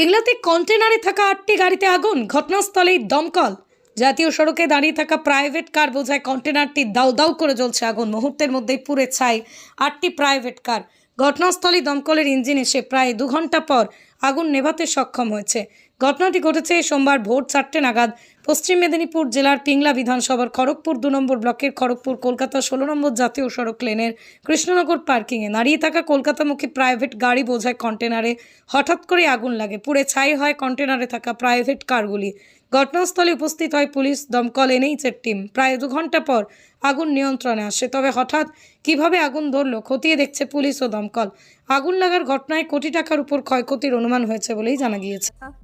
পিংলাতে কন্টেনারে থাকা আটটি গাড়িতে আগুন, ঘটনাস্থলেই দমকল। জাতীয় সড়কে দাঁড়িয়ে থাকা প্রাইভেট কার বোঝায় কন্টেনারটি দাউ দাউ করে জ্বলছে আগুন। মুহূর্তের মধ্যেই পুড়ে ছাই আটটি প্রাইভেট কার ঘটনাস্থলে দমকলের ইঞ্জিন এসে প্রায় দু ঘণ্টা পর আগুন নেভাতে সক্ষম হয়েছে। ঘটনাটি ঘটেছে সোমবার ভোর চারটে নাগাদ পশ্চিম মেদিনীপুর জেলার পিংলা বিধানসভার খড়গপুর দু নম্বর ব্লকের খড়গপুর কলকাতা ষোলো নম্বর জাতীয় সড়ক লেনের কৃষ্ণনগর পার্কিংয়ে দাঁড়িয়ে থাকা কলকাতামুখী প্রাইভেট গাড়ি বোঝায় কন্টেনারে হঠাৎ করে আগুন লাগে। পুড়ে ছাই হয় কন্টেনারে থাকা প্রাইভেট কারগুলি। ঘটনাস্থলে উপস্থিত হয় পুলিশ, দমকল, এনএইচের টিম। প্রায় দু ঘণ্টা পর আগুন নিয়ন্ত্রণে আসে। তবে হঠাৎ কীভাবে আগুন ধরল খতিয়ে দেখছে পুলিশ ও দমকল। আগুন লাগার ঘটনায় কোটি টাকার উপর ক্ষয়ক্ষতির অনুমান হয়েছে বলেই জানা গিয়েছে।